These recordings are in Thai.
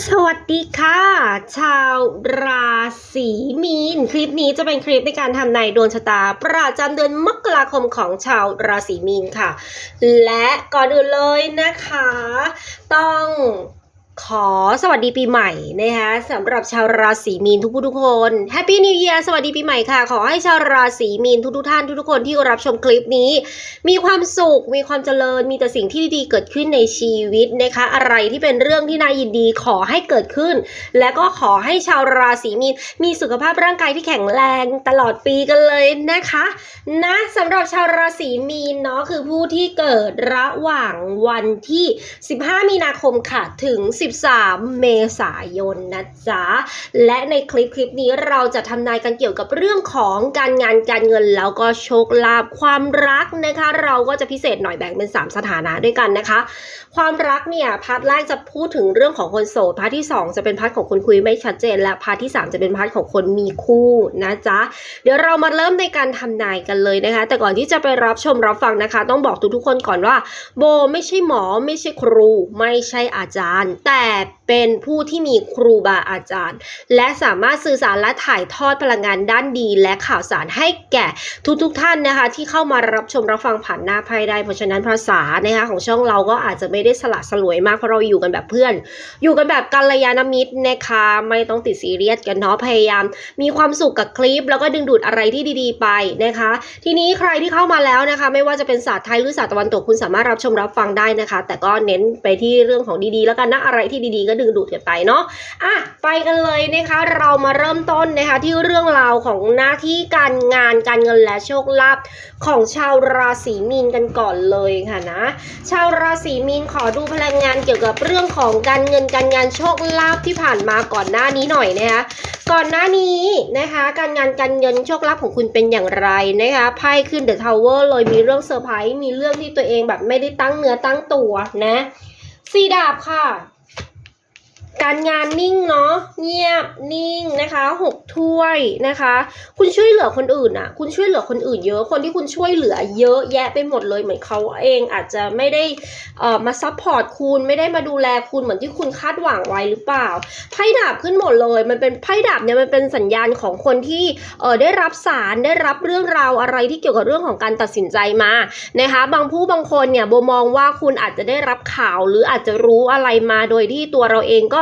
สวัสดีค่ะ ชาวราศีมีน คลิปนี้จะเป็นคลิปในการทำนายดวงชะตา ประจำเดือนมกราคมของชาวราศีมีนค่ะ และก่อนอื่นเลยนะคะ ต้อง ขอสวัสดีปีใหม่นะคะสำหรับชาวราศีมีนทุกผู้ทุกคนแฮปปี้นิว e ย r สวัสดีปีใหม่ค่ะ ขอให้ชาวราศีมีนทุกๆท่านทุกๆคนที่รับชมคลิปนี้ มีความสุขมีความเจริญมีแต่สิ่งที่ดีๆเกิดขึ้นในชีวิตนะคะ อะไรที่เป็นเรื่องที่น่ายินดีขอให้เกิดขึ้น และก็ขอให้ชาวราศีมีนมีสุขภาพร่างกายที่แข็งแรงตลอดปีกันเลยนะคะ นะสำหรับชาวราศีมีนเนาะคือผู้ที่เกิดระหว่างวันที่ 15 มีนาคมค่ะถึง13 เมษายนนะจ๊ะ และในคลิปคลิปนี้เราจะทำนายกันเกี่ยวกับเรื่องของการงานการเงินแล้วก็โชคลาภความรักนะคะ เราก็จะพิเศษหน่อยแบ่งเป็น 3 สถานะด้วยกันนะคะ ความรักเนี่ยพาร์ทแรกจะพูดถึงเรื่องของคนโสดพาร์ทที่ 2 จะเป็นพาร์ทของคนคุยไม่ชัดเจน และพาร์ทที่ 3 จะเป็นพาร์ทของคนมีคู่นะจ๊ะเดี๋ยวเรามาเริ่มในการทำนายกันเลยนะคะ แต่ก่อนที่จะไปรับชมรับฟังนะคะ ต้องบอกทุกๆคนก่อนว่า โบไม่ใช่หมอไม่ใช่ครู ไม่ใช่อาจารย์ แต่8 เป็นผู้ที่มีครูบาอาจารย์ และสามารถสื่อสารและถ่ายทอดพลังงานด้านดี และข่าวสารให้แก่ทุกๆท่านนะคะ ที่เข้ามารับชมรับฟังผ่านหน้าไพ่ได้ เพราะฉะนั้นภาษานะคะของช่องเราก็อาจจะไม่ได้สละสลวยมากเพราะเราอยู่กันแบบเพื่อน อยู่กันแบบกัลยาณมิตรนะคะไม่ต้องติดซีเรียสกันเนาะพยายาม มีความสุขกับคลิป แล้วก็ดึงดูดอะไรที่ดีๆ ไปนะคะ ทีนี้ใครที่เข้ามาแล้วนะคะ ไม่ว่าจะเป็นศาสตร์ไทยหรือศาสตร์ตะวันตกคุณสามารถรับชมรับฟังได้นะคะ แต่ก็เน้นไปที่เรื่องของดีๆ แล้วกันนะอะไรที่ดีๆก็ดึงดูดกันไปเนาะอะไปกันเลยนะคะเรามาเริ่มต้นนะคะที่เรื่องราวของหน้าที่การงานการเงินและโชคลาภของชาวราศีมีนกันก่อนเลยค่ะนะชาวราศีมีนขอดูพลังงานเกี่ยวกับเรื่องของการเงินการงานโชคลาภที่ผ่านมาก่อนหน้านี้หน่อยนะคะก่อนหน้านี้นะคะการงานการเงินโชคลาภของคุณเป็นอย่างไรนะคะไพ่ขึ้นเดอะทาวเวอร์เลยมีเรื่องเซอร์ไพรส์มีเรื่องที่ตัวเองแบบไม่ได้ตั้งเนื้อตั้งตัวนะสีดาบค่ะ การงานนิ่งเนาะเงียบนิ่งนะคะหกถ้วยนะคะ คุณช่วยเหลือคนอื่นอะคุณช่วยเหลือคนอื่นเยอะคนที่คุณช่วยเหลือเยอะแยะไปหมดเลยเหมือนเขาเองอาจจะไม่ได้เอ่อมาซัพพอร์ตคุณไม่ได้มาดูแลคุณเหมือนที่คุณคาดหวังไว้หรือเปล่าไพ่ดาบขึ้นหมดเลย มันเป็นไพ่ดาบเนี่ยมันเป็นสัญญาณของคนที่เอ่อได้รับสารได้รับเรื่องราวอะไรที่เกี่ยวกับเรื่องของการตัดสินใจมานะคะ บางผู้บางคนเนี่ยโบมองว่าคุณอาจจะได้รับข่าวหรืออาจจะรู้อะไรมาโดยที่ตัวเราเองก็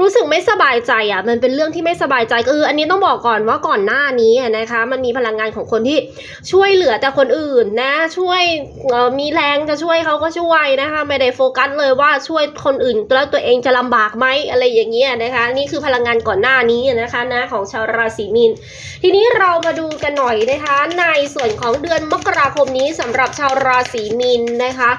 รู้สึกไม่สบายใจอะมันเป็นเรื่องที่ไม่สบายใจก็คืออันนี้ต้องบอกก่อนว่าก่อนหน้านี้นะคะ มันมีพลังงานของคนที่ช่วยเหลือแต่คนอื่นนะ ช่วยมีแรงจะช่วยเขาก็ช่วยนะคะ ไม่ได้โฟกัสเลยว่าช่วยคนอื่นแล้วตัวเองจะลำบากไหมอะไรอย่างเงี้ยนะคะ นี่คือพลังงานก่อนหน้านี้นะคะนะของชาวราศีมีน ทีนี้เรามาดูกันหน่อยนะคะ ในส่วนของเดือนมกราคมนี้สำหรับชาวราศีมีนนะคะ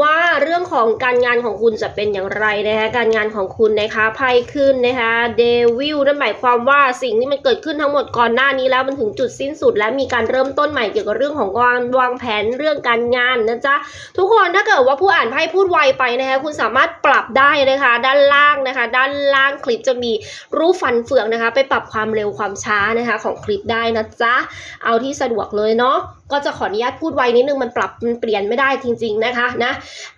ว่าเรื่องของการงานของคุณจะเป็นอย่างไรนะคะการงานของคุณนะคะไพ่ขึ้นนะคะเดวิลนั่นหมายความว่าสิ่งที่มันเกิดขึ้นทั้งหมดก่อนหน้านี้แล้วมันถึงจุดสิ้นสุด และมีการเริ่มต้นใหม่เกี่ยวกับเรื่องของการวางแผนเรื่องการงานนะจ๊ะทุกคนถ้าเกิดว่าผู้อ่านไพ่พูดไวไปนะคะคุณสามารถปรับได้นะคะ ด้านล่างนะคะ ด้านล่างคลิปจะมีรูปฟันเฟืองนะคะ ไปปรับความเร็วความช้านะคะของคลิปได้นะจ๊ะเอาที่สะดวกเลยเนาะ ก็จะขออนุญาตพูดไวนิดนึงมันปรับมันเปลี่ยนไม่ได้จริง ๆนะคะนะ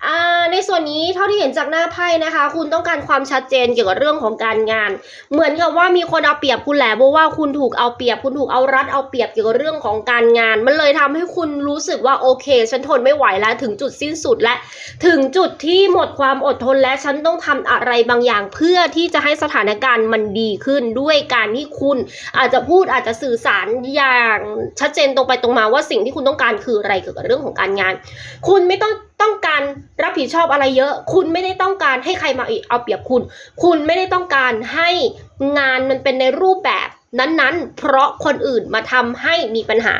อ่าในส่วนนี้เท่าที่เห็นจากหน้าไพ่นะคะ คุณต้องการความชัดเจนเกี่ยวกับเรื่องของการงาน เหมือนกับว่ามีคนเอาเปรียบคุณแหละเพราะว่าคุณถูกเอาเปรียบ คุณถูกเอารัดเอาเปรียบเกี่ยวกับเรื่องของการงาน มันเลยทำให้คุณรู้สึกว่าโอเค ฉันทนไม่ไหวแล้วถึงจุดสิ้นสุดและ ถึงจุดที่หมดความอดทนและฉันต้องทำอะไรบางอย่าง เพื่อที่จะให้สถานการณ์มันดีขึ้นด้วยการที่คุณอาจจะพูดอาจจะสื่อสารอย่างชัดเจนตรงไปตรงมาว่าสิ่งที่คุณต้องการคืออะไรเกี่ยวกับเรื่องของการงาน คุณไม่ต้องต้องการรับผิดชอบอะไรเยอะ คุณไม่ได้ต้องการให้ใครมาเอาเปรียบคุณ คุณไม่ได้ต้องการให้งานมันเป็นในรูปแบบ นั้นๆ เพราะคนอื่นมาทำให้มีปัญหา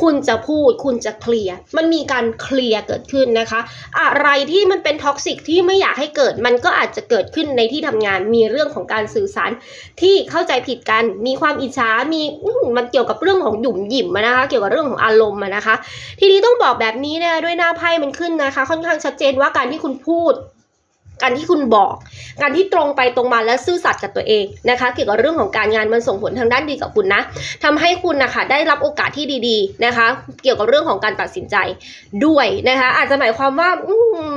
คุณจะพูด คุณจะเคลียร์ มันมีการเคลียร์เกิดขึ้นนะคะ อะไรที่มันเป็นท็อกซิกที่ไม่อยากให้เกิด มันก็อาจจะเกิดขึ้นในที่ทำงาน มีเรื่องของการสื่อสาร ที่เข้าใจผิดกัน มีความอิจฉา มีมันเกี่ยวกับเรื่องของหยุ่มหยิมนะคะ เกี่ยวกับเรื่องของอารมณ์นะคะ ทีนี้ต้องบอกแบบนี้นะด้วยหน้าไพ่มันขึ้นนะคะ ค่อนข้างชัดเจนว่าการที่คุณพูด การที่คุณบอก การที่ตรงไปตรงมาและซื่อสัตย์กับตัวเองนะคะ เกี่ยวกับเรื่องของการงานมันส่งผลทางด้านดีกับคุณนะทำให้คุณนะคะได้รับโอกาสที่ดีๆนะคะ เกี่ยวกับเรื่องของการตัดสินใจด้วยนะคะ อาจจะหมายความว่า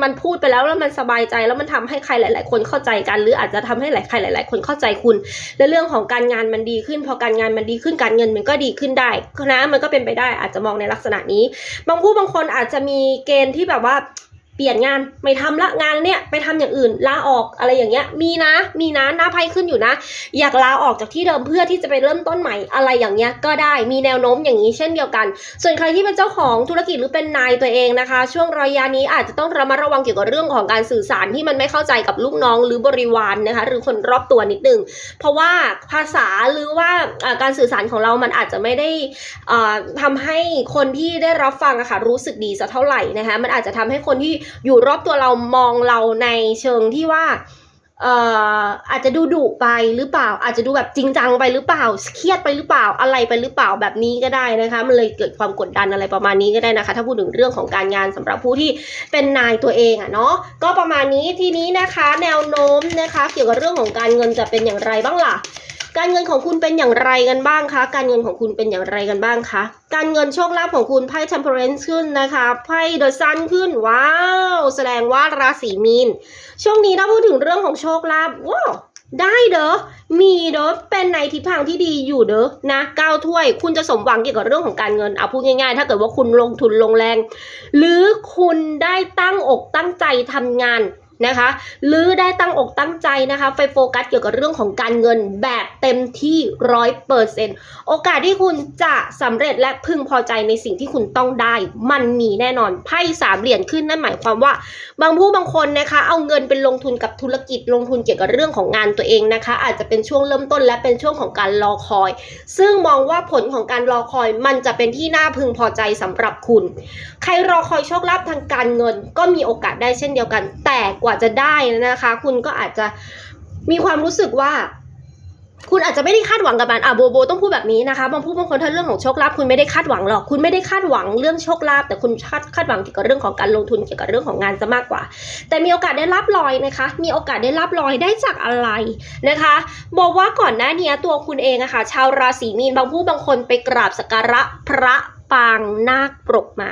มันพูดไปแล้วแล้วมันสบายใจแล้วมันทำให้ใครหลาย ๆ คนเข้าใจกัน หรืออาจจะทำให้หลายใครหลาย ๆ คนเข้าใจคุณ และเรื่องของการงานมันดีขึ้น พอการงานมันดีขึ้นการเงินมันก็ดีขึ้นได้นะมันก็เป็นไปได้อาจจะมองในลักษณะนี้ บางผู้บางคนอาจจะมีเกณฑ์ที่แบบว่า เปลี่ยนงานไม่ทำละงานเนี่ยไปทำอย่างอื่นลาออกอะไรอย่างเงี้ย มีนะ มีนะหน้าไพ่ขึ้นอยู่นะ อยากลาออกจากที่เดิมเพื่อที่จะไปเริ่มต้นใหม่อะไรอย่างเงี้ยก็ได้มีแนวโน้มอย่างนี้เช่นเดียวกัน ส่วนใครที่เป็นเจ้าของธุรกิจหรือเป็นนายตัวเองนะคะ ช่วงระยะนี้อาจจะต้องระมัดระวังเกี่ยวกับเรื่องของการสื่อสารที่มันไม่เข้าใจกับลูกน้องหรือบริวารนะคะหรือคนรอบตัวนิดนึงเพราะว่าภาษาหรือว่าอ่าการสื่อสารของเรามันอาจจะไม่ได้อ่าทำให้คนที่ได้รับฟังอะค่ะรู้สึกดีสักเท่าไหร่นะคะมันอาจจะทำให้คนที่อยู่รอบตัวเรามองเราในเชิงที่ว่าเอ่ออาจจะดูดุไปหรือเปล่า อาจจะดูแบบจริงจังไปหรือเปล่า เครียดไปหรือเปล่าอะไรไปหรือเปล่าแบบนี้ก็ได้นะคะ มันเลยเกิดความกดดันอะไรประมาณนี้ก็ได้นะคะ ถ้าพูดถึงเรื่องของการงานสำหรับผู้ที่เป็นนายตัวเองอะเนาะก็ประมาณนี้ทีนี้นะคะ แนวโน้มนะคะ เกี่ยวกับเรื่องของการเงินจะเป็นอย่างไรบ้างล่ะ การเงินของคุณเป็นอย่างไรกันบ้างคะ การเงินของคุณเป็นอย่างไรกันบ้างคะ การเงินโชคลาภของคุณไพ่ temperance ขึ้นนะคะ ไพ่ the sun ขึ้น ว้าว แสดงว่าราศีมีน ช่วงนี้ถ้าพูดถึงเรื่องของโชคลาภ ว้าวได้เด้อ มีเด้อ เป็นในทิศทางที่ดีอยู่เด้อนะก้าวถ้วย คุณจะสมหวังเกี่ยวกับเรื่องของการเงิน เอาพูดง่ายๆ ถ้าเกิดว่าคุณลงทุนลงแรง หรือคุณได้ตั้งอกตั้งใจทำงาน นะคะหรือได้ตั้งอกตั้งใจนะคะ ไปโฟกัสเกี่ยวกับเรื่องของการเงินแบบเต็มที่ร้อยเปอร์เซ็นโอกาสที่คุณจะสำเร็จและพึงพอใจในสิ่งที่คุณต้องได้ มันมีแน่นอนไพ่สามเหรียญขึ้นนั่นหมายความว่า บางผู้บางคนนะคะ เอาเงินเป็นลงทุนกับธุรกิจลงทุนเกี่ยวกับเรื่องของงานตัวเองนะคะ อาจจะเป็นช่วงเริ่มต้นและเป็นช่วงของการรอคอย ซึ่งมองว่าผลของการรอคอย มันจะเป็นที่น่าพึงพอใจสำหรับคุณ ใครรอคอยโชคลาภทางการเงิน ก็มีโอกาสได้เช่นเดียวกัน แต่กว่าจะได้นะคะ คุณก็อาจจะมีความรู้สึกว่า คุณอาจจะไม่ได้คาดหวังกับมันอะโบโบต้องพูดแบบนี้นะคะบางผู้บางคนถ้าเรื่องของโชคลาภคุณไม่ได้คาดหวังหรอก คุณไม่ได้คาดหวังเรื่องโชคลาภแต่คุณคาดคาดหวังเกี่ยวกับเรื่องของการลงทุนเกี่ยวกับเรื่องของงานซะมากกว่า แต่มีโอกาสได้รับรอยนะคะ มีโอกาสได้รับรอยได้จากอะไรนะคะบอกว่าก่อนหน้านี้ตัวคุณเองอะค่ะชาวราศีมีนบางผู้บางคนไปกราบสักการะพระ ปางนาคปรกมา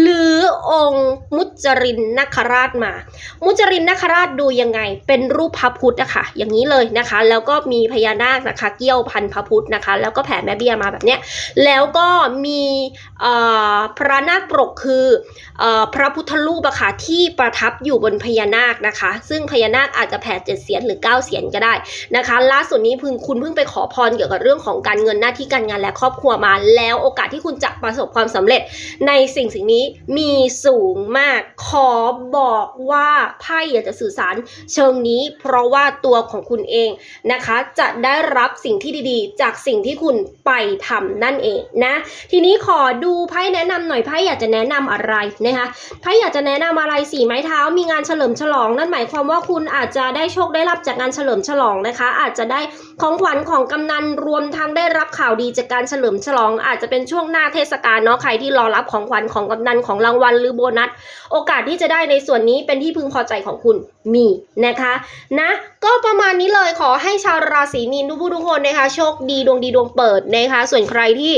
หรือองค์มุจรินนาคราชมา มุจรินนาคราชดูยังไง เป็นรูปพระพุทธอะคะอย่างนี้เลยนะคะ แล้วก็มีพญานาคนะคะเกี้ยวพันพระพุทธนะคะ แล้วก็แผ่แม่เบี้ยมาแบบเนี้ยแล้วก็มีพระนาคปรกคือเอ่อพระพุทธรูปอะค่ะที่ประทับอยู่บนพญานาคนะคะ ซึ่งพญานาคอาจจะแผ่เจ็ดเสียนหรือเก้าเสียนก็ได้นะคะ ล่าสุดนี้พึงคุณเพิ่งไปขอพรเกี่ยวกับเรื่องของการเงินหน้าที่การงานและครอบครัวมา แล้วโอกาสที่คุณจะประสบความสำเร็จในสิ่งสิ่งนี้มีสูงมาก ขอบอกว่าไพ่อยากจะสื่อสารเชิงนี้ เพราะว่าตัวของคุณเองนะคะ จะได้รับสิ่งที่ดีๆ จากสิ่งที่คุณไปทำนั่นเองนะ ทีนี้ขอดูไพ่แนะนำหน่อยไพ่อยากจะแนะนำอะไรนะคะไพ่อยากจะแนะนำอะไรสีไม้เท้ามีงานเฉลิมฉลอง นั่นหมายความว่าคุณอาจจะได้โชคได้รับจากงานเฉลิมฉลองนะคะ อาจจะได้ของขวัญของกำนันรวมทั้งได้รับข่าวดีจากการเฉลิมฉลอง อาจจะเป็นช่วงหน้าเทศกาลเนาะใครที่รอรับของขวัญของกำนันของรางวัลหรือโบนัส โอกาสที่จะได้ในส่วนนี้เป็นที่พึงพอใจของคุณมีนะคะนะก็ประมาณนี้เลยขอให้ชาวราศีมีนทุกผู้ทุกคนนะคะโชคดีดวงดีดวงเปิดนะคะส่วนใครที่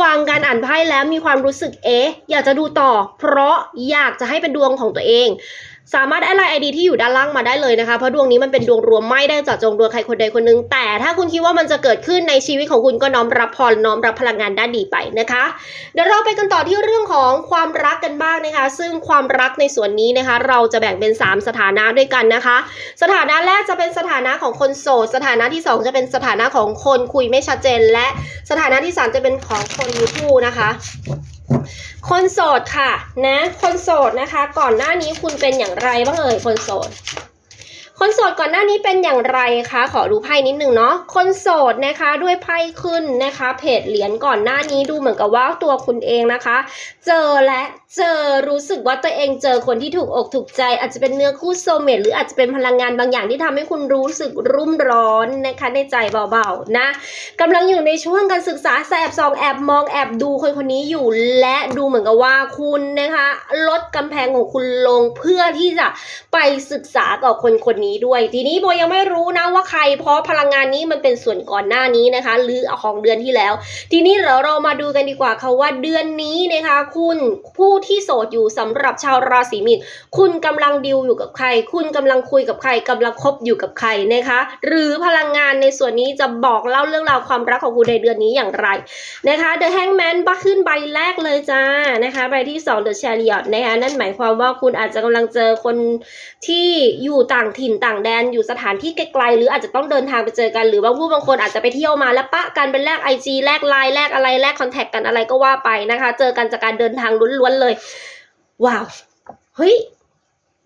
ฟังการอ่านไพ่แล้วมีความรู้สึกเอ๊ะอยากจะดูต่อ เพราะอยากจะให้เป็นดวงของตัวเอง สามารถแอดไลน์ไอดีที่อยู่ด้านล่างมาได้เลยนะคะ เพราะดวงนี้มันเป็นดวงรวมไม่ได้จาะจงดวงใครคนใดคนหนึ่งแต่ถ้าคุณคิดว่ามันจะเกิดขึ้นในชีวิตของคุณก็น้อมรับพรน้อมรับพลังงานด้านดีไปนะคะ เดี๋ยวเราไปกันต่อที่เรื่องของความรักกันบ้างนะคะ ซึ่งความรักในส่วนนี้นะคะ เราจะแบ่งเป็น 3 สถานะด้วยกันนะคะ สถานะแรกจะเป็นสถานะของคนโสด สถานะที่ 2 จะเป็นสถานะของคนคุยไม่ชัดเจน และสถานะที่ 3 จะเป็นของคนมีคู่นะคะ คนโสดค่ะ นะ คนโสดนะคะ ก่อนหน้านี้คุณเป็นอย่างไรบ้างเอ่ยคนโสด คนโสดก่อนหน้านี้เป็นอย่างไรคะ ขอดูไพ่นิดนึงเนาะ คนโสดนะคะด้วยไพ่ขึ้นนะคะ เพจเหรียญก่อนหน้านี้ดูเหมือนกับว่าตัวคุณเองนะคะ เจอและเจอรู้สึกว่าตัวเองเจอคนที่ถูกอกถูกใจ อาจจะเป็นเนื้อคู่โซเมตหรืออาจจะเป็นพลังงานบางอย่างที่ทำให้คุณรู้สึกรุ่มร้อนนะคะในใจเบาๆนะกำลังอยู่ในช่วงการศึกษาแอบส่องแอบมองแอบดูคนคนนี้อยู่และดูเหมือนกับว่าคุณนะคะ ลดกำแพงของคุณลงเพื่อที่จะไปศึกษากับคนคนนี้ด้วย ทีนี้โบยังไม่รู้นะว่าใคร เพราะพลังงานนี้มันเป็นส่วนก่อนหน้านี้นะคะ หรือของเดือนที่แล้ว ทีนี้เราเรามาดูกันดีกว่าค่ะว่าเดือนนี้นะคะ คุณผู้ที่โสดอยู่สำหรับชาวราศีมีนคุณกำลังดิวอยู่กับใคร คุณกำลังคุยกับใครกำลังคบอยู่กับใครนะคะ หรือพลังงานในส่วนนี้จะบอกเล่าเรื่องราวความรักของคุณในเดือนนี้อย่างไรนะคะ The Hangman บัขึ้นใบแรกเลยจ้านะคะใบที่2 The Chariot นะคะนั่นหมายความว่าคุณอาจจะกำลังเจอคนที่อยู่ต่างถิ่นต่างแดนอยู่สถานที่ไกลๆหรืออาจจะต้องเดินทางไปเจอกันหรือบางผู้บางคนอาจจะไปเที่ยวมาแล้วปะกันเป็นแลกไอจีแลกไลน์แลกอะไรแลกคอนแทคกันอะไรก็ว่าไปนะคะ เจอกันจากการเดินทางล้วนๆเลย ว้าวเฮ้ย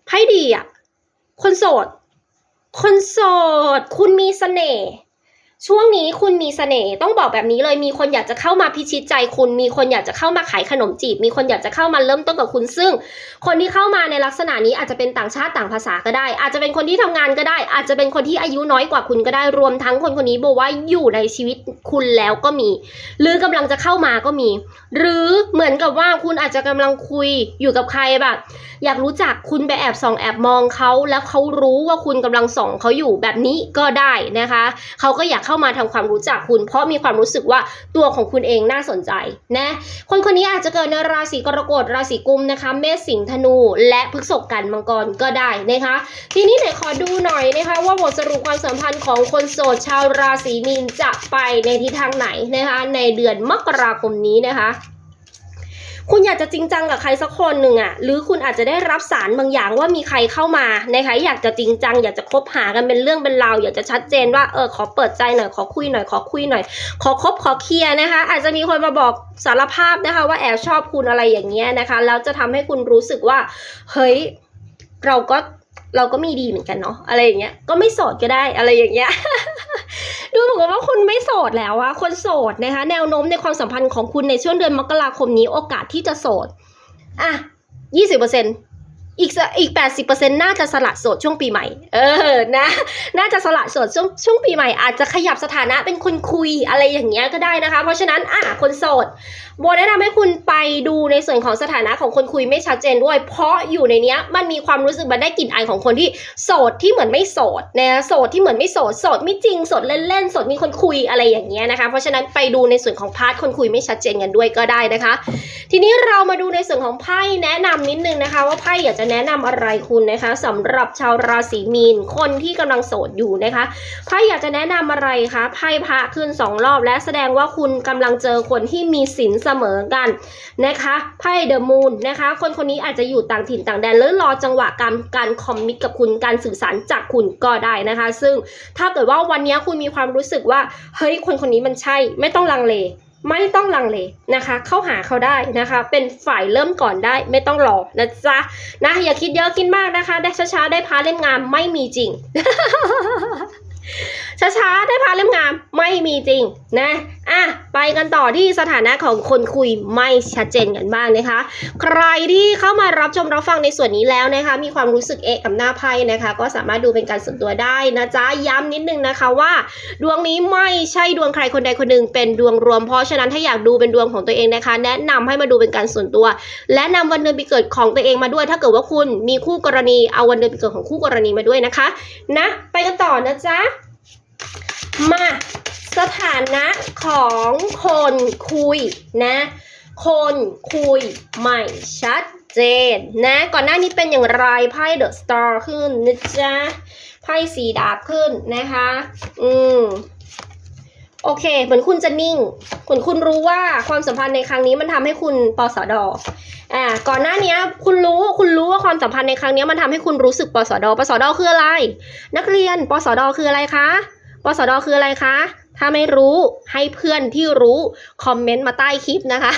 ไพ่ดีอะคนโสด คนโสด คุณมีเสน่ห์ ช่วงนี้คุณมีเสน่ห์ต้องบอกแบบนี้เลยมีคนอยากจะเข้ามาพิชิตใจคุณ มีคนอยากจะเข้ามาขายขนมจีบ มีคนอยากจะเข้ามาเริ่มต้นกับคุณซึ่ง คนที่เข้ามาในลักษณะนี้อาจจะเป็นต่างชาติต่างภาษาก็ได้ อาจจะเป็นคนที่ทำงานก็ได้ อาจจะเป็นคนที่อายุน้อยกว่าคุณก็ได้รวมทั้งคนคนนี้บอกว่าอยู่ในชีวิตคุณแล้วก็มี หรือกำลังจะเข้ามาก็มี หรือเหมือนกับว่าคุณอาจจะกำลังคุยอยู่กับใครแบบอยากรู้จักคุณไปแอบส่องแอบมองเขาแล้วเขารู้ว่าคุณกำลังส่องเขาอยู่แบบนี้ก็ได้นะคะเขาก็อยากเข้ามาทำความรู้จักคุณ เพราะมีความรู้สึกว่าตัวของคุณเองน่าสนใจนะคนคนนี้อาจจะเกิดในราศีกรกฎราศีกุมนะคะ เมษสิงห์ธนู และพฤษภกันมังกรก็ได้นะคะ ทีนี้เดี๋ยวขอดูหน่อยนะคะ ว่าบทสรุปความสัมพันธ์ของคนโสดชาวราศีมีนจะไปในทิศทางไหนนะคะ ในเดือนมกราคมนี้นะคะ คุณอยากจะจริงจังกับใครสักคนหนึ่งอะหรือคุณอาจจะได้รับสารบางอย่างว่ามีใครเข้ามานะคะอยากจะจริงจัง อยากจะคบหากันเป็นเรื่องเป็นราวอยากจะชัดเจนว่าเออขอเปิดใจหน่อยขอคุยหน่อยขอคุยหน่อย ขอคบขอเคลียร์นะคะ อาจจะมีคนมาบอกสารภาพนะคะ ว่าแอบชอบคุณอะไรอย่างเงี้ยนะคะแล้วจะทำให้คุณรู้สึกว่าเฮ้ยเราก็ เราก็มีดีเหมือนกันเนาะอะไรอย่างเงี้ยก็ไม่โสดก็ได้อะไรอย่างเงี้ยดูเหมือนกับว่าคุณไม่โสดแล้วอะคนโสดนะคะ แนวโน้มในความสัมพันธ์ของคุณในช่วงเดือนมกราคมนี้โอกาสที่จะโสดอะยี่สิบเปอร์เซ็นต์ อีกอีกแปดสิบเปอร์เซ็นน่าจะสละโสดช่วงปีใหม่ เออ นะ น่าจะสละโสดช่วงช่วงปีใหม่อาจจะขยับสถานะเป็นคนคุยอะไรอย่างเงี้ยก็ได้นะคะ เพราะฉะนั้น อะ คนโสดโบแนะนำให้คุณไปดูในส่วนของสถานะของคนคุยไม่ชัดเจนด้วย เพราะอยู่ในเนี้ยมันมีความรู้สึกมันได้กลิ่นอายของคนที่โสดที่เหมือนไม่โสดนะ โสดที่เหมือนไม่โสด โสดไม่จริง โสดเล่นๆ โสดมีคนคุยอะไรอย่างเงี้ยนะคะ เพราะฉะนั้นไปดูในส่วนของพาร์ทคนคุยไม่ชัดเจนกันด้วยก็ได้นะคะ ทีนี้เรามาดูในส่วนของไพ่แนะนำนิดนึงนะคะ ว่าไพ่อยากจะะแนะนำอะไรคุณนะคะสำหรับชาวราศีมีน คนที่กำลังโสดอยู่นะคะไพ่อยากจะแนะนำอะไรคะไพ่พระขึ้นสองรอบ และแสดงว่าคุณกำลังเจอคนที่มีสินเสมอกันนะคะไพ่เดอะมูนนะคะ คนคนนี้อาจจะอยู่ต่างถิ่นต่างแดนหรือรอจังหวะการการคอมมิตกับคุณการสื่อสารจากคุณก็ได้นะคะ ซึ่งถ้าเกิดว่าวันนี้คุณมีความรู้สึกว่าเฮ้ยคนคนนี้มันใช่ ไม่ต้องลังเล ไม่ต้องลังเลนะคะ เข้าหาเขาได้นะคะ เป็นฝ่ายเริ่มก่อนได้ไม่ต้องรอนะจ๊ะนะอย่าคิดเยอะกินมากนะคะ ได้ช้าๆได้พาเล่มงามไม่มีจริงช้าๆ ได้พาเล่มงามไม่มีจริงนะอะไปกันต่อที่สถานะของคนคุยไม่ชัดเจนกันบ้างนะคะ ใครที่เข้ามารับชมรับฟังในส่วนนี้แล้วนะคะ มีความรู้สึกเอะกับหน้าไพ่นะคะ ก็สามารถดูเป็นการส่วนตัวได้นะจ๊ะย้ำนิดนึงนะคะว่า ดวงนี้ไม่ใช่ดวงใครคนใดคนหนึ่งเป็นดวงรวมเพราะฉะนั้นถ้าอยากดูเป็นดวงของตัวเองนะคะ แนะนำให้มาดูเป็นการส่วนตัว และนำวันเดือนปีเกิดของตัวเองมาด้วย ถ้าเกิดว่าคุณมีคู่กรณีเอาวันเดือนปีเกิดของคู่กรณีมาด้วยนะคะ นะ ไปกันต่อนะจ๊ะ มาสถานะของคนคุยนะ คนคุยไม่ชัดเจนนะ ก่อนหน้านี้เป็นอย่างไรไพ่เดอะสตาร์ขึ้นนะจ๊ะไพ่สีดาบขึ้นนะคะ อืม โอเค เหมือนคุณจะนิ่ง คุณคุณรู้ว่าความสัมพันธ์ในครั้งนี้มันทำให้คุณปสดอ่า ก่อนหน้านี้คุณรู้ คุณรู้ว่าความสัมพันธ์ในครั้งนี้มันทำให้คุณรู้สึกปสดปสดคืออะไร นักเรียนปสดคืออะไรคะ ปสดคืออะไรคะ ถ้าไม่รู้ให้เพื่อนที่รู้คอมเมนต์มาใต้คลิปนะคะ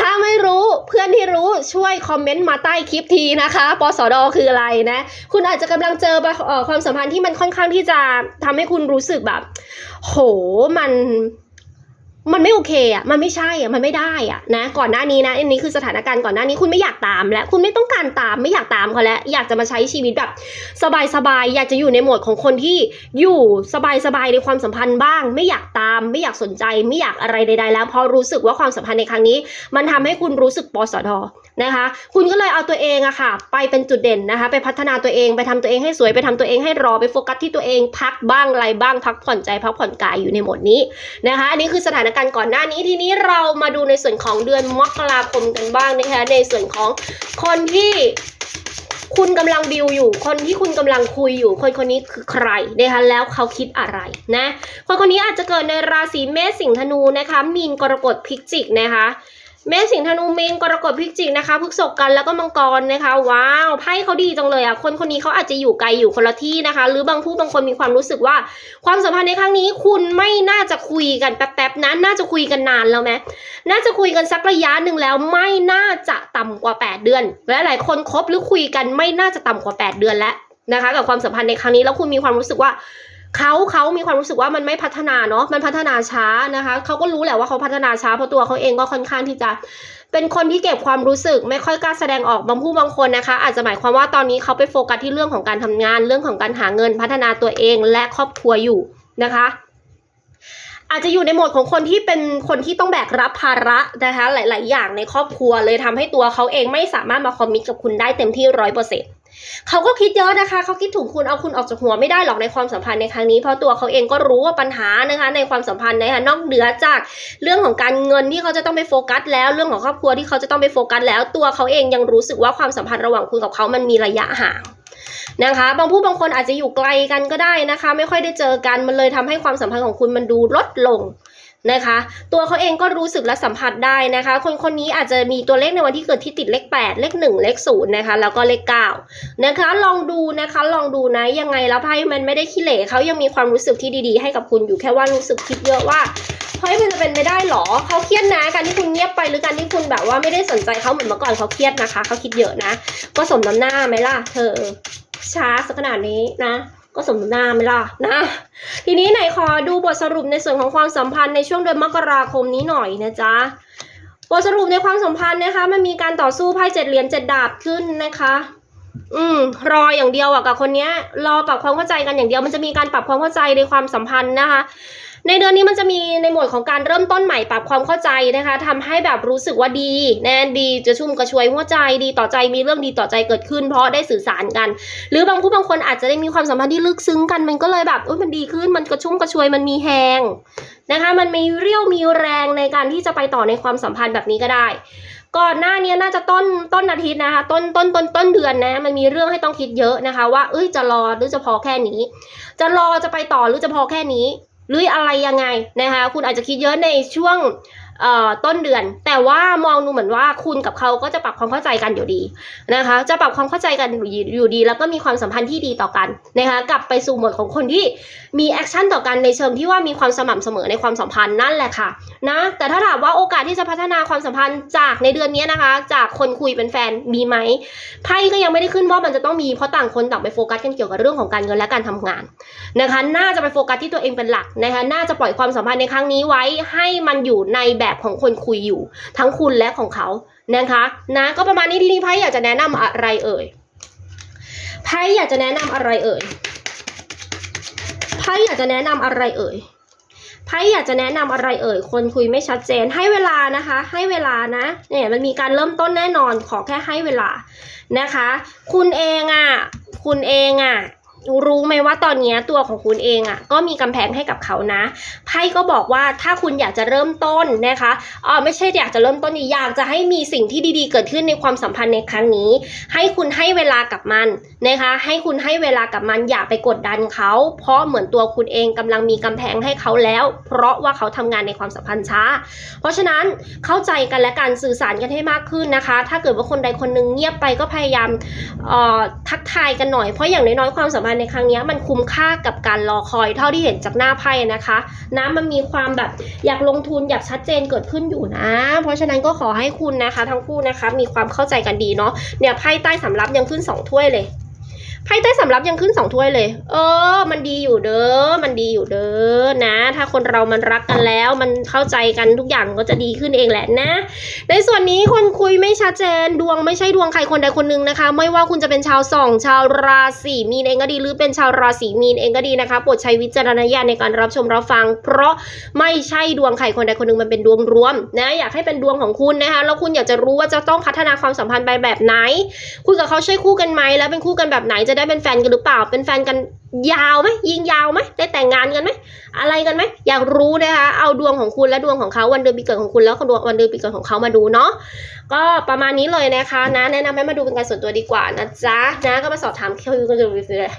ถ้าไม่รู้เพื่อนที่รู้ช่วยคอมเมนต์มาใต้คลิปทีนะคะปสดคืออะไรนะ คุณอาจจะกำลังเจอเอ่อความสัมพันธ์ที่มันค่อนข้างที่จะทำให้คุณรู้สึกแบบ โหมัน มันไม่โอเคอะ มันไม่ใช่อะ มันไม่ได้อะนะ ก่อนหน้านี้นะ อันนี้คือสถานการณ์ก่อนหน้านี้คุณไม่อยากตามแล้ว คุณไม่ต้องการตาม ไม่อยากตามเขาแล้ว อยากจะมาใช้ชีวิตแบบสบายๆ อยากจะอยู่ในโหมดของคนที่อยู่สบายๆ ในความสัมพันธ์บ้าง ไม่อยากตาม ไม่อยากสนใจ ไม่อยากอะไรใด ๆ แล้ว เพราะรู้สึกว่าความสัมพันธ์ในครั้งนี้ มันทำให้คุณรู้สึกปสดนะคะ คุณก็เลยเอาตัวเองอะค่ะ ไปเป็นจุดเด่นนะคะ ไปพัฒนาตัวเอง ไปทำตัวเองให้สวย ไปทำตัวเองให้รอ ไปโฟกัสที่ตัวเอง พักบ้างอะไรบ้าง พักผ่อนใจ พักผ่อนกายอยู่ในโหมดนี้นะคะ อันนี้คือสถานก่อนหน้านี้ทีนี้เรามาดูในส่วนของเดือนมกราคมกันบ้างนะคะในส่วนของคนที่คุณกำลังดิวอยู่ คนที่คุณกำลังคุยอยู่ คนคนนี้คือใครนะคะแล้วเขาคิดอะไรนะ คนคนนี้อาจจะเกิดในราศีเมษสิงห์ธนูนะคะมีนกรกฎพิจิกนะคะ เมษสิงห์ธนูมีนกรกฎพิจิกนะคะพฤษภกันแล้วก็มังกรนะคะ ว้าวไพ่เขาดีจังเลยอะคนคนนี้เขาอาจจะอยู่ไกลอยู่คนละที่นะคะ หรือบางผู้บางคนมีความรู้สึกว่า ความสัมพันธ์ในครั้งนี้คุณไม่น่าจะคุยกันแป๊บๆนะน่าจะคุยกันนานแล้วไหมน่าจะคุยกันสักระยะหนึ่งแล้วไม่น่าจะต่ำกว่า 8 เดือน และหลายคนคบหรือคุยกันไม่น่าจะต่ำกว่า 8 เดือนแล้วนะคะ กับความสัมพันธ์ในครั้งนี้แล้วคุณมีความรู้สึกว่า เขาเขามีความรู้สึกว่ามันไม่พัฒนาเนาะมันพัฒนาช้านะคะเขาก็รู้แหละว่าเขาพัฒนาช้าเพราะตัวเขาเองก็ค่อนข้างที่จะ เป็นคนที่เก็บความรู้สึกไม่ค่อยกล้าแสดงออกบางผู้บางคนนะคะ อาจจะหมายความว่าตอนนี้เขาไปโฟกัสที่เรื่องของการทำงานเรื่องของการหาเงินพัฒนาตัวเองและครอบครัวอยู่นะคะอาจจะอยู่ในโหมดของคนที่เป็นคนที่ต้องแบกรับภาระนะคะหลาย ๆ อย่างในครอบครัวเลยทำให้ตัวเขาเองไม่สามารถมาคอมมิตกับคุณได้เต็มที่ร้อยเปอร์เซ็นต์ เขาก็คิดเยอะนะคะ เขาคิดถึงคุณเอาคุณออกจากหัวไม่ได้หรอกในความสัมพันธ์ในครั้งนี้ เพราะตัวเขาเองก็รู้ว่าปัญหานะคะในความสัมพันธ์นะคะนอกเหนือจากเรื่องของการเงินที่เขาจะต้องไปโฟกัส แล้วเรื่องของครอบครัวที่เขาจะต้องไปโฟกัส แล้วตัวเขาเองยังรู้สึกว่าความสัมพันธ์ระหว่างคุณกับเขามันมีระยะห่างนะคะบางผู้บางคนอาจจะอยู่ไกลกันก็ได้นะคะ ไม่ค่อยได้เจอกันมันเลยทำให้ความสัมพันธ์ของคุณมันดูลดลง นะคะ ตัวเขาเองก็รู้สึกและสัมผัสได้นะคะ คนคนนี้อาจจะมีตัวเลขในวันที่เกิดที่ติดเลข 8 เลข 1 เลข0นะคะแล้วก็เลข9นะคะลองดูนะคะลองดูนะยังไงแล้วไพ่มันไม่ได้ขี้เหร่เขายังมีความรู้สึกที่ดีๆ ให้กับคุณอยู่แค่ว่ารู้สึกคิดเยอะว่าเฮ้ยมันจะเป็นไปได้หรอเขาเครียดนะการที่คุณเงียบไปหรือการที่คุณแบบว่าไม่ได้สนใจเขาเหมือนเมื่อก่อนเขาเครียดนะคะเขาคิดเยอะนะ ก็สมน้ำหน้าไหมล่ะเธอช้าสักขนาดนี้นะ ก็สมน้ำหน้าไหมล่ะนะ ทีนี้ไหนขอดูบทสรุปในส่วนของความสัมพันธ์ในช่วงเดือนมกราคมนี้หน่อยนะจ๊ะบทสรุปในความสัมพันธ์นะคะ มันมีการต่อสู้ไพ่เจ็ดเหรียญเจ็ดดาบขึ้นนะคะ อืม รออย่างเดียวอะกับคนเนี้ย รอปรับความเข้าใจกันอย่างเดียว มันจะมีการปรับความเข้าใจในความสัมพันธ์นะคะ ในเดือนนี้มันจะมีในหมวดของการเริ่มต้นใหม่ปรับความเข้าใจนะคะทำให้แบบรู้สึกว่าดีแน่ดีจะชุ่มกระชวยหัวใจดีต่อใจมีเรื่องดีต่อใจเกิดขึ้น เพราะได้สื่อสารกัน หรือบางผู้บางคนอาจจะได้มีความสัมพันธ์ที่ลึกซึ้งกันมันก็เลยแบบอุ้ยมันดีขึ้นมันกระชุ่มกระชวยมันมีแหงนะคะมันมีเรี่ยวมีแรงในการที่จะไปต่อในความสัมพันธ์แบบนี้ก็ได้ ก่อนหน้านี้น่าจะต้นต้นอาทิตย์นะคะ ต้นต้นต้นต้นเดือนนะมันมีเรื่องให้ต้องคิดเยอะนะคะ ว่าเอ้ยจะรอหรือจะพอแค่นี้ จะรอจะไปต่อหรือจะพอแค่นี้ หรืออะไรยังไงนะคะ คุณอาจจะคิดเยอะในช่วง ต้นเดือน แต่ว่ามองดูเหมือนว่าคุณกับเขาก็จะปรับความเข้าใจกันอยู่ดีนะคะ จะปรับความเข้าใจกันอยู่ดีอยู่ดีแล้วก็มีความสัมพันธ์ที่ดีต่อกันนะคะกลับไปสู่หมดของคนที่มีแอคชั่นต่อกันในเชิงที่ว่ามีความสม่ำเสมอในความสัมพันธ์นั่นแหละค่ะนะแต่ถ้าถามว่าโอกาสที่จะพัฒนาความสัมพันธ์จากในเดือนนี้นะคะ จากคนคุยเป็นแฟนมีไหมไพ่ก็ยังไม่ได้ขึ้นว่ามันจะต้องมีเพราะต่างคนต่างไปโฟกัสกันเกี่ยวกับเรื่องของการเงินและการทำงานนะคะ น่าจะไปโฟกัสที่ตัวเองเป็นหลักนะคะน่าจะปล่อยความสัมพันธ์ในครั้งนี้ไว้ให้มันอยู่ในแบบของคนคุยอยู่ ทั้งคุณและของเขานะคะนะก็ประมาณนี้ที่นี่ไพ่อยากจะแนะนำอะไรเอ่ยไพ่อยากจะแนะนำอะไรเอ่ยไพ่อยากจะแนะนำอะไรเอ่ยไพ่อยากจะแนะนำอะไรเอ่ย คนคุยไม่ชัดเจน ให้เวลานะคะ ให้เวลานะ เนี่ยมันมีการเริ่มต้นแน่นอน ขอแค่ให้เวลานะคะ คุณเองอะ คุณเองอะ รู้ไหมว่าตอนนี้ตัวของคุณเองอะ่ะก็มีกำแพงให้กับเขานะไพ่ก็บอกว่าถ้าคุณอยากจะเริ่มต้นนะคะอ๋อไม่ใช่อยากจะเริ่มต้นอยากจะให้มีสิ่งที่ดีๆ เกิดขึ้นในความสัมพันธ์ในครั้งนี้ ให้คุณให้เวลากับมันนะคะ ให้คุณให้เวลากับมันอย่าไปกดดันเขา เพราะเหมือนตัวคุณเองกำลังมีกำแพงให้เขาแล้ว เพราะว่าเขาทำงานในความสัมพันธ์ช้า เพราะฉะนั้นเข้าใจกันและการสื่อสารกันให้มากขึ้นนะคะ ถ้าเกิดว่าคนใดคนหนึ่งเงียบไปก็พยายามออทักทายกันหน่อยเพราะอย่างน้อยๆความสัมพันธ์ในครั้งนี้มันคุ้มค่ากับการรอคอยเท่าที่เห็นจากหน้าไพ่นะคะนะมันมีความแบบอยากลงทุนอยากชัดเจนเกิดขึ้นอยู่นะ เพราะฉะนั้นก็ขอให้คุณนะคะ ทั้งคู่นะคะ มีความเข้าใจกันดีเนาะเนี่ยไพ่ใต้สำรับยังขึ้นสองถ้วยเลย ไพ่ใต้สำรับยังขึ้นสองถ้วยเลย เออ มันดีอยู่เด้อ มันดีอยู่เด้อนะ ถ้าคนเรามันรักกันแล้ว มันเข้าใจกันทุกอย่างก็จะดีขึ้นเองแหละนะ ในส่วนนี้คนคุยไม่ชัดเจน ดวงไม่ใช่ดวงใครคนใดคนหนึ่งนะคะ ไม่ว่าคุณจะเป็นชาวส่อง ชาวราศีมีนเองก็ดี หรือเป็นชาวราศีมีนเองก็ดีนะคะ โปรดใช้วิจารณญาณในการรับชมรับฟัง เพราะไม่ใช่ดวงใครคนใดคนหนึ่งมันเป็นดวงรวมนะ อยากให้เป็นดวงของคุณนะคะ แล้วคุณอยากจะรู้ว่าจะต้องพัฒนาความสัมพันธ์ไปแบบไหน คุยกับเขาใช่คู่กันไหม แล้วเป็นคู่กันแบบไหนจะได้เป็นแฟนกันหรือเปล่า เป็นแฟนกันยาวไหมยิงยาวไหมได้แต่งงานกันไหมอะไรกันไหมอยากรู้นะคะเอาดวงของคุณและดวงของเขาวันเดือนปีเกิดของคุณแล้วดวงวันเดือนปีเกิดของเขามาดูเนาะก็ประมาณนี้เลยนะคะนะแนะนำให้มาดูเป็นการส่วนตัวดีกว่านะจ๊ะนะก็มาสอบถามคิวกันเลย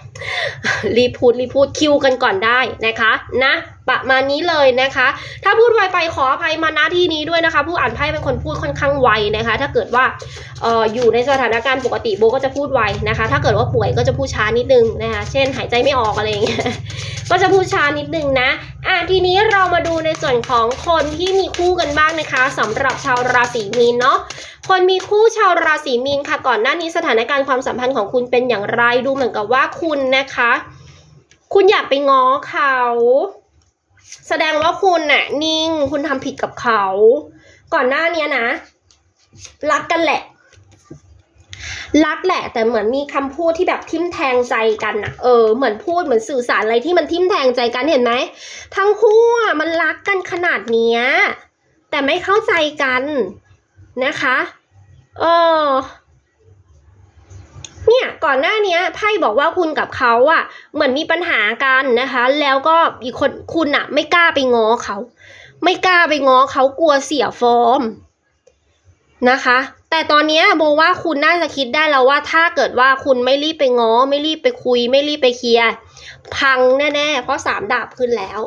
รีพูดรีพูดคิวกันก่อนได้นะคะนะประมาณนี้เลยนะคะ ถ้าพูดไวไปขออภัยมาณที่นี้ด้วยนะคะ ผู้อ่านไพ่เป็นคนพูดค่อนข้างไวนะคะ ถ้าเกิดว่าอออยู่ในสถานการณ์ปกติโบก็จะพูดไวนะคะ ถ้าเกิดว่าป่วยก็จะพูดช้านิดนึงนะคะ เช่น หายใจไม่ออกอะไรอย่างเงี้ยก็จะพูดช้านิดนึงนะ อะทีนี้เรามาดูในส่วนของคนที่มีคู่กันบ้างนะคะสำหรับชาวราศีมีนเนาะคนมีคู่ชาวราศีมีนค่ะก่อนหน้านี้สถานการณ์ความสัมพันธ์ของคุณเป็นอย่างไรดูเหมือนกับว่าคุณนะคะ คุณอยากไปง้อเขา แสดงว่าคุณน่ะนิ่งคุณทำผิดกับเขา ก่อนหน้าเนี้ยนะ รักกันแหละ รักแหละ แต่เหมือนมีคำพูดที่แบบทิ่มแทงใจกันอะเออเหมือนพูดเหมือนสื่อสารอะไรที่มันทิ่มแทงใจกันเห็นไหมทั้งคู่อะมันรักกันขนาดเนี้ยแต่ไม่เข้าใจกันนะคะเออเนี่ยก่อนหน้านี้ไพ่บอกว่าคุณกับเขาอะเหมือนมีปัญหากันนะคะ แล้วก็อีกคนคุณอะไม่กล้าไปง้อเขา ไม่กล้าไปง้อเขากลัวเสียฟอร์มนะคะ แต่ตอนนี้โบว่าคุณน่าจะคิดได้แล้วว่าถ้าเกิดว่าคุณไม่รีบไปง้อ ไม่รีบไปคุย ไม่รีบไปเคลียร์พังแน่ๆ เพราะสามดาบขึ้นแล้ว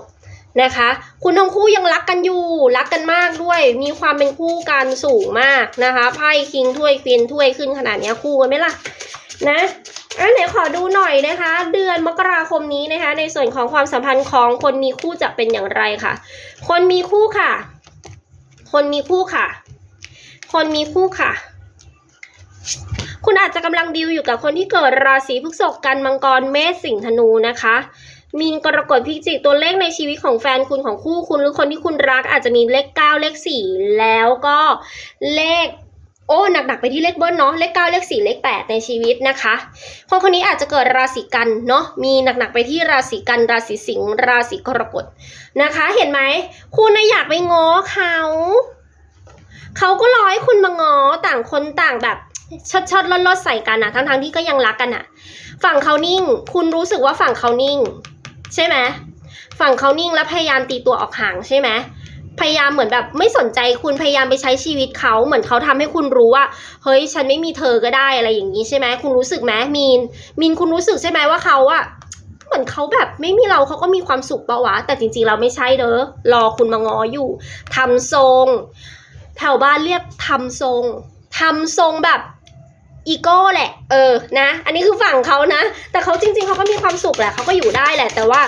นะคะ คุณทั้งคู่ยังรักกันอยู่รักกันมากด้วย มีความเป็นคู่กันสูงมากนะคะไพ่คิงถ้วยควีนถ้วยขึ้นขนาดนี้คู่กันไหมล่ะนะอันไหนขอดูหน่อยนะคะ เดือนมกราคมนี้นะคะ ในส่วนของความสัมพันธ์ของคนมีคู่จะเป็นอย่างไรค่ะ คนมีคู่ค่ะ คนมีคู่ค่ะ คนมีคู่ค่ะ คุณอาจจะกำลังดิวอยู่กับคนที่เกิดราศีพฤษภกันมังกรเมษสิงห์ธนูนะคะมีนกรกฎพิจิกตัวเลขในชีวิตของแฟนคุณของคู่คุณหรือคนที่คุณรักอาจจะมีเลขเก้าเลขสี่แล้วก็เลขโอ้หนักๆไปที่เลขเบิ้ลเนาะเลขเก้าเลขสี่เลขแปดในชีวิตนะคะคนคนนี้อาจจะเกิดราศีกันเนาะมีหนักๆไปที่ราศีกันราศีสิงห์ราศีกรกฎนะคะ เห็นไหมคุณน่ะอยากไปง้อเขา เขาก็รอให้คุณมาง้อต่างคนต่างแบบชดชดลดลดใส่กันนะทั้งทั้งที่ก็ยังรักกันอะฝั่งเขานิ่ง คุณรู้สึกว่าฝั่งเขานิ่ง ใช่ไหมฝั่งเขานิ่งแล้วพยายามตีตัวออกห่างใช่ไหมพยายามเหมือนแบบไม่สนใจคุณพยายามไปใช้ชีวิตเขาเหมือนเขาทำให้คุณรู้ว่า เฮ้ย ฉันไม่มีเธอก็ได้อะไรอย่างนี้ใช่ไหมคุณรู้สึกไหมมีนมีนคุณรู้สึกใช่ไหมว่าเขาอะเหมือนเขาแบบไม่มีเราเขาก็มีความสุขปะวะแต่จริงๆเราไม่ใช่เด้อรอคุณมางออยู่ทำทรง แถวบ้านเรียกทำทรงทำทรงแบบอีโก้แหละ เออ นะ อันนี้คือฝั่งเขานะ แต่เขาจริง ๆเขาก็มีความสุขแหละเขาก็อยู่ได้แหละ แต่ว่า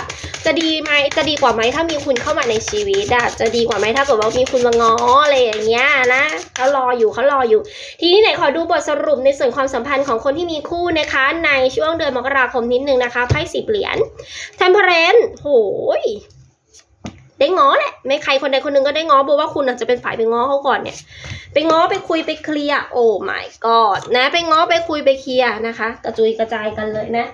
จะดีไหมจะดีกว่าไหมถ้ามีคุณเข้ามาในชีวิตอะจะดีกว่าไหมถ้าเกิดว่ามีคุณมาง้ออะไรอย่างเงี้ยนะเขารออยู่เขารออยู่ ทีนี้ไหนขอดูบทสรุปในส่วนความสัมพันธ์ของคนที่มีคู่นะคะ ในช่วงเดือนมกราคมนิดนึงนะคะไพ่สิบเหรียญเทมเพรนโหย ได้ง้อแหละไม่ใครคนใดคนหนึ่งก็ได้ง้อบอกว่าคุณอาจจะเป็นฝ่ายไปง้อเขาก่อนเนี่ย ไปง้อไปคุยไปเคลียร์โอ้ my god นะ ไปง้อไปคุยไปเคลียร์นะคะ กระจุยกระจายกันเลยนะ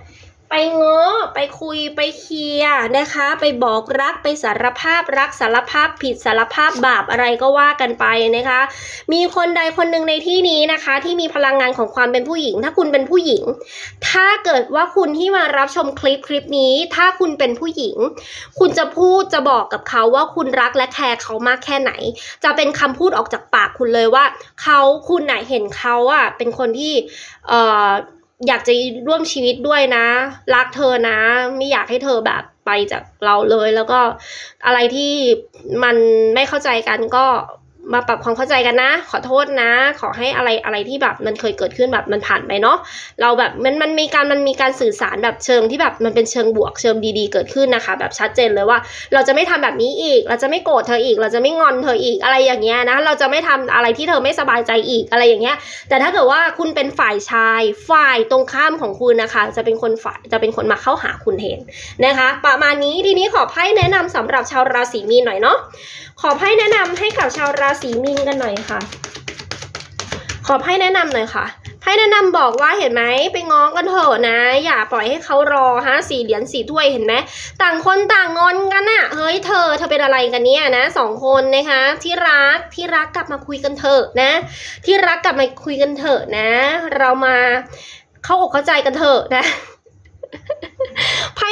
ไปง้อไปคุยไปเคลียร์นะคะ ไปบอกรักไปสารภาพรักสารภาพผิดสารภาพบาปอะไรก็ว่ากันไปนะคะ มีคนใดคนหนึ่งในที่นี้นะคะ ที่มีพลังงานของความเป็นผู้หญิง ถ้าคุณเป็นผู้หญิง ถ้าเกิดว่าคุณที่มารับชมคลิปคลิปนี้ ถ้าคุณเป็นผู้หญิง คุณจะพูดจะบอกกับเขาว่าคุณรักและแคร์เขามากแค่ไหน จะเป็นคำพูดออกจากปากคุณเลยว่า เขาคุณน่ะเห็นเขาอะเป็นคนที่เอ่อ อยากจะร่วมชีวิตด้วยนะ รักเธอนะ ไม่อยากให้เธอแบบไปจากเราเลย แล้วก็อะไรที่มันไม่เข้าใจกันก็ มาปรับความเข้าใจกันนะ ขอโทษนะ ขอให้อะไรอะไรที่แบบมันเคยเกิดขึ้นแบบมันผ่านไปเนาะเราแบบมันมันมีการมันมีการสื่อสารแบบเชิงที่แบบมันเป็นเชิงบวกเชิงดีๆเกิดขึ้นนะคะ แบบชัดเจนเลยว่า เราจะไม่ทำแบบนี้อีก เราจะไม่โกรธเธออีก เราจะไม่งอนเธออีกอะไรอย่างเงี้ยนะเราจะไม่ทำอะไรที่เธอไม่สบายใจอีกอะไรอย่างเงี้ย แต่ถ้าเกิดว่าคุณเป็นฝ่ายชายฝ่ายตรงข้ามของคุณนะคะ จะเป็นคนฝ่ายจะเป็นคนมาเข้าหาคุณเห็นนะคะ ประมาณนี้ทีนี้ขอไพ่แนะนำสำหรับชาวราศีมีนหน่อยเนาะขอไพ่แนะนำให้กับชาวราศสีมีนกันหน่อยค่ะ ขอไพ่แนะนำหน่อยค่ะไพ่แนะนำบอกว่าเห็นไหมไปง้อกันเถอะนะ อย่าปล่อยให้เขารอฮะสี่เหรียญสี่ถ้วยเห็นไหมต่างคนต่างงอนกันอะเฮ้ยเธอเธอเป็นอะไรกันเนี่ยนะสองคนนะคะ ที่รักที่รักกลับมาคุยกันเถอะนะ ที่รักกลับมาคุยกันเถอะนะ เรามาเข้าอกเข้าใจกันเถอะนะ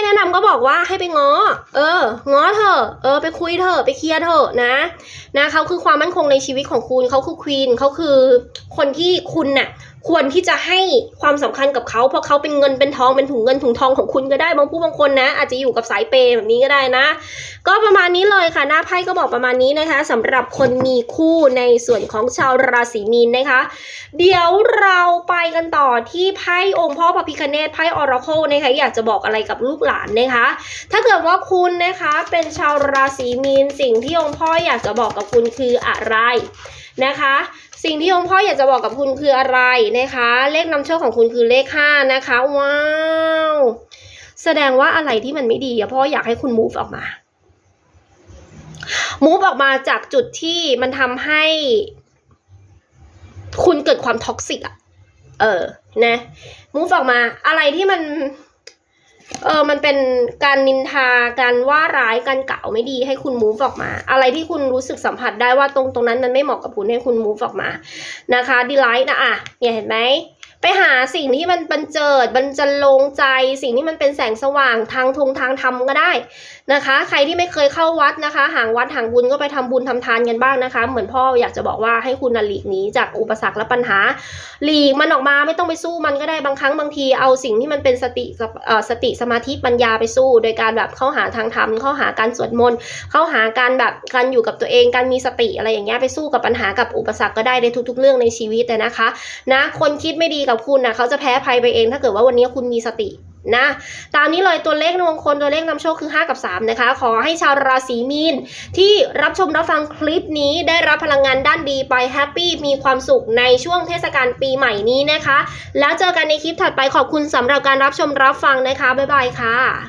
แนะนำก็บอกว่าให้ไปง้อ เออ ง้อเธอ เออ ไปคุยเธอ ไปเคลียร์เธอนะ นะเขาคือความมั่นคงในชีวิตของคุณ เขาคือควีนเขาคือคนที่คุณน่ะ ควรที่จะให้ความสำคัญกับเขาเพราะเขาเป็นเงินเป็นทองเป็นถุงเงินถุงทองของคุณก็ได้บางผู้บางคนนะ อาจจะอยู่กับสายเปย์แบบนี้ก็ได้นะ ก็ประมาณนี้เลยค่ะ หน้าไพ่ก็บอกประมาณนี้นะคะสำหรับคนมีคู่ในส่วนของชาวราศีมีนนะคะ เดี๋ยวเราไปกันต่อที่ไพ่องค์พ่อพระพิคเนตไพ่ออราโคนะคะอยากจะบอกอะไรกับลูกหลานนะคะ ถ้าเกิดว่าคุณนะคะเป็นชาวราศีมีนสิ่งที่องค์พ่ออยากจะบอกกับคุณคืออะไรนะคะ สิ่งที่องค์พ่ออยากจะบอกกับคุณคืออะไรนะคะ เลขนำโชคของคุณคือเลขห้านะคะ ว้าว แสดงว่าอะไรที่มันไม่ดีอะพ่ออยากให้คุณ move ออกมา move ออกมาจากจุดที่มันทำให้ คุณเกิดความท็อกซิกอะเออ นะ move ออกมา อะไรที่มัน เออมันเป็นการนินทาการว่าร้ายการกล่าวไม่ดีให้คุณมูฟออกมา อะไรที่คุณรู้สึกสัมผัสได้ว่าตรงตรงนั้นมันไม่เหมาะกับคุณให้คุณมูฟออกมานะคะดีไลท์นะอะเนี่ยเห็นไหมไปหาสิ่งที่มันบันเจิดบันจะลงใจ สิ่งที่มันเป็นแสงสว่างทางทงทางธรรมก็ได้ นะคะ ใครที่ไม่เคยเข้าวัดนะคะ ห่างวัดห่างบุญก็ไปทำบุญทำทานกันบ้างนะคะ เหมือนพ่ออยากจะบอกว่าให้คุณหลีกหนีจากอุปสรรคและปัญหา หลีกมันออกมาไม่ต้องไปสู้มันก็ได้บางครั้งบางทีเอาสิ่งที่มันเป็นสติสติสมาธิปัญญาไปสู้ โดยการแบบเข้าหาทางธรรมเข้าหาการสวดมนต์เข้าหาการแบบการอยู่กับตัวเองการมีสติอะไรอย่างเงี้ยไปสู้กับปัญหากับอุปสรรคก็ได้ในทุก ๆ เรื่องในชีวิตอะนะคะ นะ คนคิดไม่ดีกับคุณนะเขาจะแพ้ภัยไปเอง ถ้าเกิดว่าวันนี้คุณมีสตินะตามนี้เลยตัวเลขในมงคลตัวเลขนำโชคคือ 5 กับ 3 นะคะ ขอให้ชาวราศีมีน ที่รับชมรับฟังคลิปนี้ได้รับพลังงานด้านดีไปแฮปปี้มีความสุขในช่วงเทศกาลปีใหม่นี้นะคะ แล้วเจอกันในคลิปถัดไปขอบคุณสำหรับการรับชมรับฟังนะคะ บ๊ายบายค่ะ